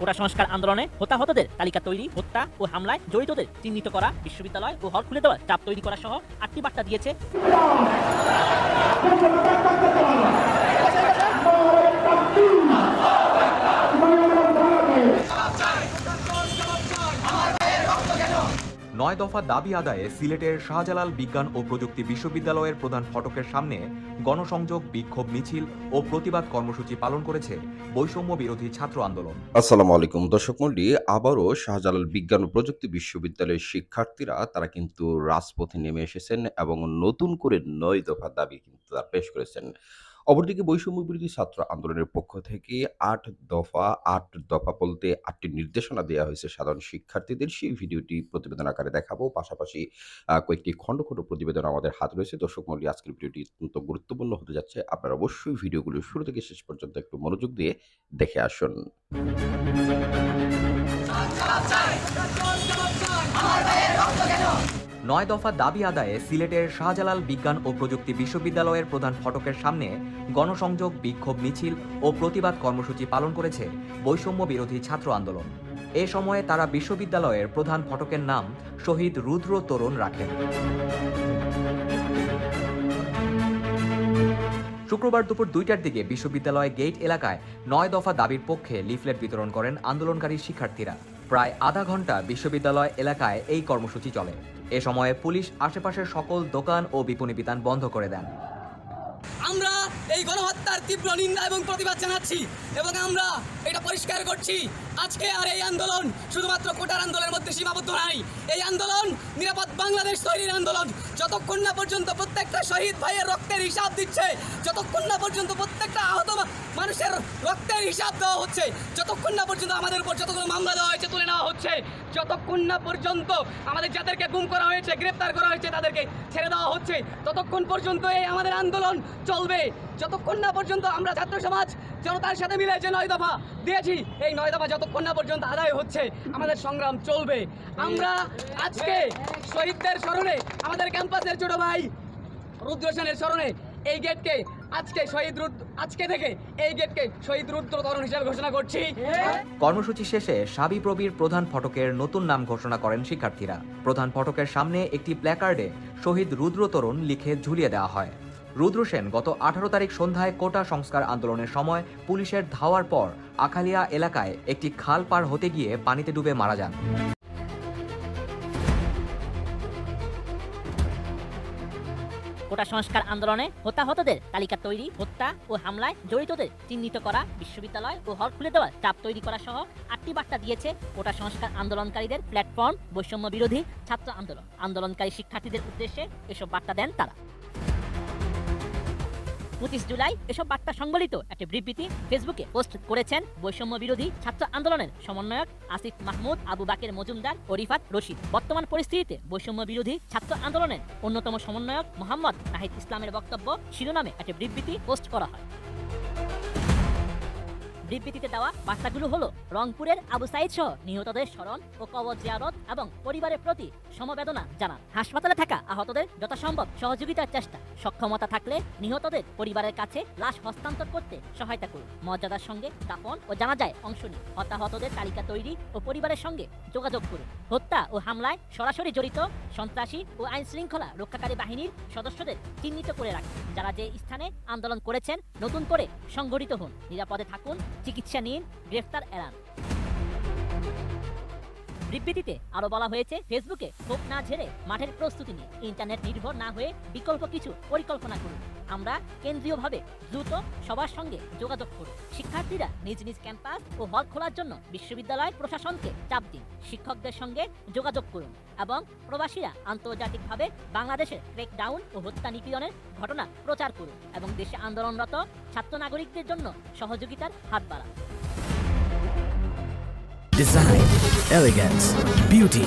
কোটা সংস্কার আন্দোলনে হতাহতদের তালিকা তৈরি, হত্যা ও হামলায় জড়িতদের চিহ্নিত করা, বিশ্ববিদ্যালয় ও হল খুলে দেওয়ার চাপ তৈরি করা সহ আটটি বার্তা দিয়েছে। নয় দফা দাবি আদায়ে সিলেটের শাহজালাল বিজ্ঞান ও প্রযুক্তি বিশ্ববিদ্যালয়ের প্রধান ফটকের সামনে গণসংযোগ, বিক্ষোভ, মিছিল ও প্রতিবাদ কর্মসূচি পালন করেছে বৈষম্য বিরোধী ছাত্র আন্দোলন। আসসালামু আলাইকুম দর্শক মন্ডলী আবারও শাহজালাল বিজ্ঞান ও প্রযুক্তি বিশ্ববিদ্যালয়ের শিক্ষার্থীরা, তারা কিন্তু রাজপথে নেমে এসেছেন এবং নতুন করে নয় দফা দাবি কিন্তু তারা পেশ করেছেন। অপরদিকে বৈষম্য বিরোধী ছাত্র আন্দোলনের পক্ষ থেকে আট দফা আট দফা বলতে আটটি নির্দেশনা দেওয়া হয়েছে সাধারণ শিক্ষার্থীদের। সেই ভিডিওটি প্রতিবেদন আকারে দেখাবো। পাশাপাশি কয়েকটি খণ্ড খণ্ড প্রতিবেদন আমাদের হাত রয়েছে। দর্শক মন্ডলী আজকের ভিডিওটি অত্যন্ত গুরুত্বপূর্ণ হতে যাচ্ছে। আপনারা অবশ্যই ভিডিওগুলো শুরু থেকে শেষ পর্যন্ত একটু মনোযোগ দিয়ে দেখে আসুন। নয় দফা দাবি আদায়ে সিলেটের শাহজালাল বিজ্ঞান ও প্রযুক্তি বিশ্ববিদ্যালয়ের প্রধান ফটকের সামনে গণসংযোগ, বিক্ষোভ, মিছিল ও প্রতিবাদ কর্মসূচি পালন করেছে বৈষম্য বিরোধী ছাত্র আন্দোলন। এ সময়ে তারা বিশ্ববিদ্যালয়ের প্রধান ফটকের নাম শহীদ রুদ্র তরুণ রাখেন। শুক্রবার দুপুর দুইটার দিকে বিশ্ববিদ্যালয় গেট এলাকায় নয় দফা দাবির পক্ষে লিফলেট বিতরণ করেন আন্দোলনকারী শিক্ষার্থীরা। প্রায় আধা ঘণ্টা বিশ্ববিদ্যালয় এলাকায় এই কর্মসূচি চলে। এ সময়ে পুলিশ আশেপাশের সকল দোকান ও বিপণী বিতান বন্ধ করে দেন। আমরা এই গণহত্যার তীব্র নিন্দা এবং প্রতিবাদ জানাচ্ছি এবং আমরা এটা পরিষ্কার করছি। আজকে আর এই আন্দোলন শুধুমাত্র কোটার আন্দোলনের মধ্যে সীমাবদ্ধ নাই। এই আন্দোলন নিরাপদ বাংলাদেশ তৈরির আন্দোলন। যতক্ষণ না পর্যন্ত প্রত্যেকটা শহীদ ভাইয়ের রক্তের হিসাব দিচ্ছে, যতক্ষণ না পর্যন্ত প্রত্যেকটা আহত মানুষের রক্তের হিসাব দেওয়া হচ্ছে, যতক্ষণ না পর্যন্ত আমাদের উপর যতগুলো মামলা দেওয়া হয়েছে, তুলে নেওয়া হচ্ছে যতক্ষণ না পর্যন্ত আমাদের যাদেরকে গুম করা হয়েছে, গ্রেপ্তার করা হয়েছে, তাদেরকে ছেড়ে দেওয়া হচ্ছে, ততক্ষণ পর্যন্ত এই আমাদের আন্দোলন চলবে। যতক্ষণ না পর্যন্ত আমরা ছাত্র সমাজ, জনতার সাথে মিলে যে নয় দফা দিয়েছি, এই নয় দফা যতক্ষণ না পর্যন্ত আদায় হচ্ছে, আমাদের সংগ্রাম চলবে। আমরা আজকে শহীদদের স্মরণে, আমাদের ক্যাম্পাসের ছোট ভাই রুদ্র সেনের স্মরণে এই গেটকে আজকে শহীদ রুদ্র আজকে থেকে এই গেটকে শহীদ রুদ্র তরুণ হিসেবে ঘোষণা করছি। কর্মসূচি শেষে সাবি প্রবির প্রধান ফটকের নতুন নাম ঘোষণা করেন শিক্ষার্থীরা। প্রধান ফটকের সামনে একটি প্ল্যাকার্ডে শহীদ রুদ্র তরুণ লিখে ঝুলিয়ে দেওয়া হয়। রুদ্র সেন গত আঠারো তারিখ সন্ধ্যায় কোটা সংস্কার আন্দোলনের সময় পুলিশের ধাওয়ার পর আখালিয়া এলাকায় একটি খাল পার হতে গিয়ে পানিতে ডুবে মারা যান। কোটা সংস্কার আন্দোলনে হতাহতদের তালিকা তৈরি, হত্যা ও হামলায় জড়িতদের চিহ্নিত করা, বিশ্ববিদ্যালয় ও হল খুলে দেওয়ার চাপ তৈরি করা সহ আটটি বার্তা দিয়েছে কোটা সংস্কার আন্দোলনকারীদের প্ল্যাটফর্ম বৈষম্য বিরোধী ছাত্র আন্দোলন। আন্দোলনকারী শিক্ষার্থীদের উদ্দেশ্যে এসব বার্তা দেন তারা। পঁচিশ জুলাই এসব বার্তা সংবলিত একটি বিবৃতি ফেসবুকে পোস্ট করেছেন বৈষম্য বিরোধী ছাত্র আন্দোলনের সমন্বয়ক আসিফ মাহমুদ, আবু বাকের মজুমদার ও রিফাত রশিদ। বর্তমান পরিস্থিতিতে বৈষম্য বিরোধী ছাত্র আন্দোলনের অন্যতম সমন্বয়ক মোহাম্মদ নাহিদ ইসলামের বক্তব্য শিরোনামে একটি বিবৃতি পোস্ট করা হয়। বিবৃতিতে দেওয়া বার্তাগুলো হলো, রংপুরের আবু সাইদ সহ নিহতদের স্মরণ ও কবর জিয়ারত এবং পরিবারের প্রতি সমবেদনা জানান। হাসপাতালে থাকা আহতদের যথাসম্ভব সহযোগিতার চেষ্টা। সক্ষমতা থাকলে নিহতদের পরিবারের কাছে লাশ হস্তান্তর করতে সহায়তা করুন। মর্যাদার সঙ্গে দাফন ও জানাজায় অংশ নিন। হতাহতদের তালিকা তৈরি ও পরিবারের সঙ্গে যোগাযোগ করুন। হত্যা ও হামলায় সরাসরি জড়িত সন্ত্রাসী ও আইন শৃঙ্খলা রক্ষাকারী বাহিনীর সদস্যদের চিহ্নিত করে রাখুন। যারা যে স্থানে আন্দোলন করেছেন, নতুন করে সংগঠিত হন। নিরাপদে থাকুন চিকিৎসা নিন গ্রেফতার এড়ান। বিবৃতিতে আরও বলা হয়েছে, ফেসবুকে ক্ষোভ না ঝেড়ে মাঠের প্রস্তুতি নিয়ে ইন্টারনেট নির্ভর না হয়ে বিকল্প কিছু পরিকল্পনা করুন। আমরা কেন্দ্রীয়ভাবে দ্রুত সবার সঙ্গে যোগাযোগ করুন। শিক্ষার্থীরা নিজ নিজ ক্যাম্পাস ও হল খোলার জন্য বিশ্ববিদ্যালয় প্রশাসনকে চাপ দিন। শিক্ষকদের সঙ্গে যোগাযোগ করুন এবং প্রবাসীরা আন্তর্জাতিকভাবে বাংলাদেশের ক্রেকডাউন ও হত্যা নিপীড়নের ঘটনা প্রচার করুন এবং দেশে আন্দোলনরত ছাত্র নাগরিকদের জন্য সহযোগিতার হাত বাড়ান। Elegance, beauty,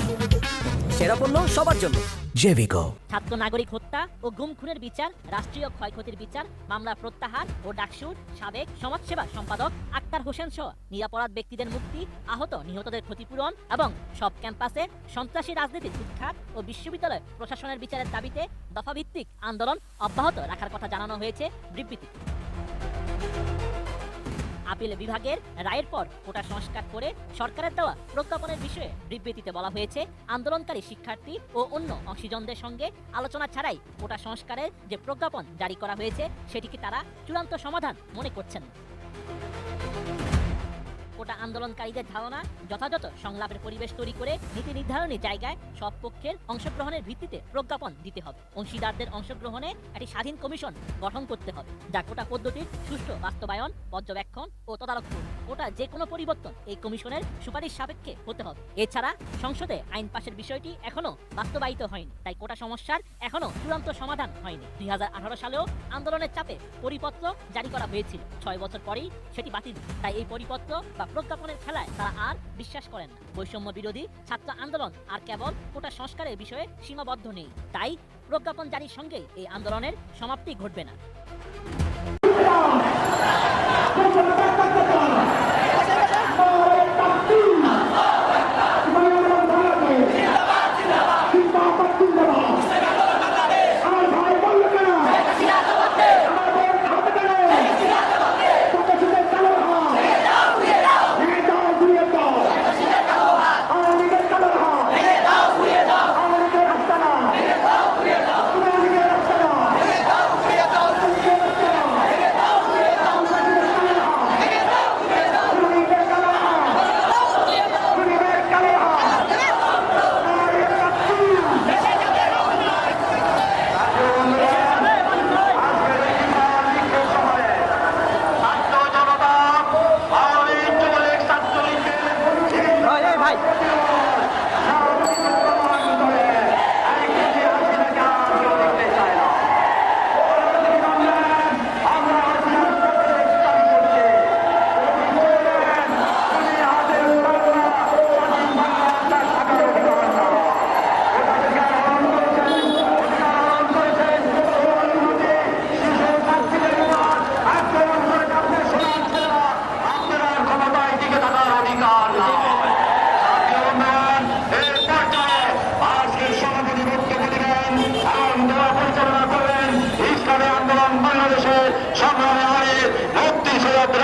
সেরা পণ্য সবার জন্য। Jevico. ছাত্র নাগরিক হত্যা ও গুম খুনের বিচার রাষ্ট্রীয় ক্ষয়ক্ষতির বিচার মামলা প্রত্যাহার ও ডাকসুর সাবেক সমাজসেবা সম্পাদক আক্তার হোসেন সহ নিরাপরাধ ব্যক্তিদের মুক্তি আহত নিহতদের ক্ষতিপূরণ এবং সব ক্যাম্পাসে সন্ত্রাসী রাজনীতির উৎখাত ও বিশ্ববিদ্যালয় প্রশাসনের বিচারের দাবিতে দফাভিত্তিক আন্দোলন অব্যাহত রাখার কথা জানানো হয়েছে বিবৃতি আপিল বিভাগের রায়ের পর কোটা সংস্কার করে সরকারের দেওয়া প্রজ্ঞাপনের বিষয়ে বিবৃতিতে বলা হয়েছে, আন্দোলনকারী শিক্ষার্থী ও অন্য অংশীজনদের সঙ্গে আলোচনা ছাড়াই কোটা সংস্কারের যে প্রজ্ঞাপন জারি করা হয়েছে, সেটিকে তারা চূড়ান্ত সমাধান মনে করছেন। কোটা আন্দোলনকারীদের ধারণা যথাযথ সংলাপের পরিবেশ তৈরি করে নীতি নির্ধারণী জায়গায় সব পক্ষের অংশগ্রহণের ভিত্তিতে প্রজ্ঞাপন দিতে হবে। অংশীদারদের অংশগ্রহণে একটি স্বাধীন কমিশন গঠন করতে হবে, যা কোটা পদ্ধতির সুষ্ঠু বাস্তবায়ন, পর্যবেক্ষণ ও তদারক করবে। কোটা যে কোনো পরিবর্তন এই কমিশনের সুপারিশ সাপেক্ষে হতে হবে। এছাড়া সংসদে আইন পাশের বিষয়টি এখনও বাস্তবায়িত হয়নি, তাই কোটা সমস্যার এখনও চূড়ান্ত সমাধান হয়নি। দুই হাজার আঠারো সালেও আন্দোলনের চাপে পরিপত্র জারি করা হয়েছিল। ছয় বছর পরেই সেটি বাতিল। তাই এই পরিপত্র বা প্রজ্ঞাপনের খেলায় তারা আর বিশ্বাস করেন বৈষম্য বিরোধী ছাত্র আন্দোলন আর কেবল কোটা সংস্কারের বিষয়ে সীমাবদ্ধ নেই। তাই প্রজ্ঞাপন জারির সঙ্গেই এই আন্দোলনের সমাপ্তি ঘটবে না।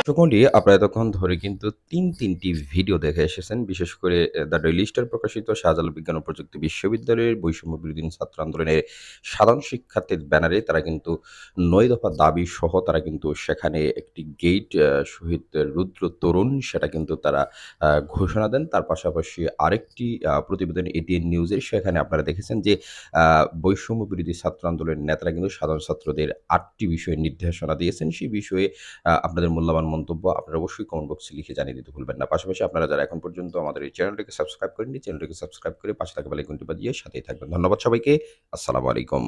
সৈয়দ আপনারা এতক্ষণ ধরে কিন্তু তিন তিনটি ভিডিও দেখে এসেছেন। বিশেষ করে দ্য ডেইলি স্টার প্রকাশিত শাহজালাল বিজ্ঞান ও প্রযুক্তি বিশ্ববিদ্যালয়ের বৈষম্য বিরোধী ছাত্র আন্দোলনের সাধারণ শিক্ষার্থীর ব্যানারে তারা কিন্তু নয় দফা দাবি সহ তারা কিন্তু সেখানে একটি গেট শহীদ রুদ্র তরুণ সেটা কিন্তু তারা ঘোষণা দেন। তার পাশাপাশি আরেকটি প্রতিবেদন এটিএন নিউজের সেখানে আপনারা দেখেছেন যে বৈষম্য বিরোধী ছাত্র আন্দোলনের নেতারা কিন্তু সাধারণ ছাত্রদের আটটি বিষয়ে নির্দেশনা দিয়েছেন। সেই বিষয়ে আপনাদের মূল্যবান মন্তব্য আপনারা অবশ্যই কমেন্ট বক্সে লিখে জানিয়ে দিতে ভুলবেন না। পাশাপাশি আপনারা যারা এখন পর্যন্ত আমাদের এই চ্যানেলটিকে সাবস্ক্রাইব করেননি চ্যানেলটিকে সাবস্ক্রাইব করে পাশে থাকা বেলাইকনটি বাজিয়ে সাথেই থাকবেন। ধন্যবাদ সবাইকে। আসসালামু আলাইকুম।